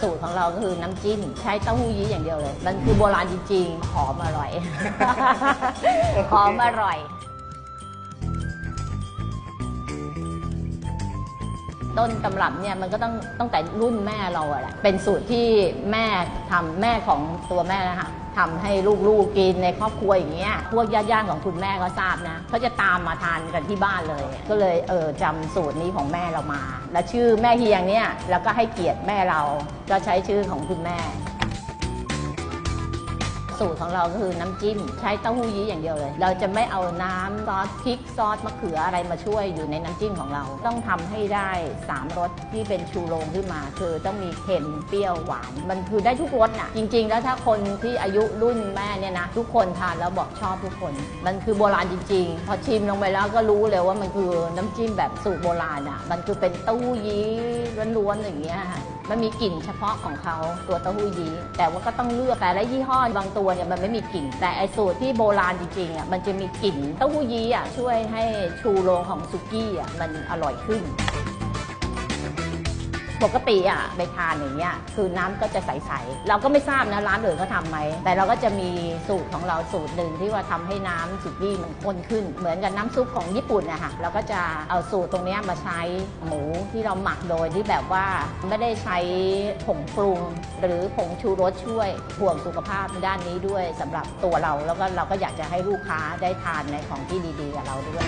สูตรของเราก็คือน้ำจิ้มใช้เต้าหู้ยี้อย่างเดียวเลย มันคือโบราณจริงๆหอมอร่อยหอมอร่อย ต้นตำรับเนี่ยมันก็ต้องตั้งแต่รุ่นแม่เราอะแหละเป็นสูตรที่แม่ทำแม่ของตัวแม่นะคะทำให้ลูกๆกินในครอบครัวอย่างเงี้ยพวกญาติๆของคุณแม่ก็ทราบนะเขาจะตามมาทานกันที่บ้านเลย ก็เลยเออจำสูตรนี้ของแม่เรามา และชื่อแม่เฮียงเนี่ยแล้วก็ให้เกียรติแม่เราก็ใช้ชื่อของคุณแม่ สูตรของเราก็คือน้ำจิ้ม ใช้เต้าหู้ยี้อย่างเดียวเลย เราจะไม่เอาน้ำซอสพริกซอสมะเขืออะไรมาช่วยอยู่ในน้ำจิ้มของเรา ต้องทำให้ได้3รสที่เป็นชูโรงขึ้นมา คือต้องมีเค็มเปรี้ยวหวาน มันคือได้ทุกรสน่ะ จริง ๆ แล้วถ้าคนที่อายุรุ่นแม่เนี่ยนะทุกคนทานแล้วบอกชอบทุกคน มันคือโบราณจริง ๆ พอชิมลงไปแล้วก็รู้เลยว่ามันคือน้ำจิ้มแบบสูตรโบราณอะ มันคือเป็นเต้าหู้ยี้ล้วนๆอย่างเงี้ยค่ะมันมีกลิ่นเฉพาะของเขาตัวเต้าหู้ยี้แต่ว่าก็ต้องเลือกแต่ละยี่ห้อบางตัวเนี่ยมันไม่มีกลิ่น แต่ไอสูตรที่โบราณจริงๆอะมันจะมีกลิ่นเต้าหู้ยี้อะช่วยให้ชูโรงของสุกี้อะมันอร่อยขึ้น ปกติอะไปทานอย่างเงี้ยคือน้ำก็จะใสๆเราก็ไม่ทราบนะร้านอื่นเขาทำไหมแต่เราก็จะมีสูตรของเราสูตรหนึ่งที่ว่าทำให้น้ำสุกี้มันข้นขึ้น เหมือนกับน้ำซุปของญี่ปุ่นนะคะเราก็จะเอาสูตรตรงเนี้ยมาใช้หมูที่เราหมักโดยที่แบบว่าไม่ได้ใช้ผงปรุง หรือผงชูรสช่วยห่วงสุขภาพด้านนี้ด้วยสำหรับตัวเราแล้วก็เราก็อยากจะให้ลูกค้าได้ทานในของที่ดีๆกับเราด้วย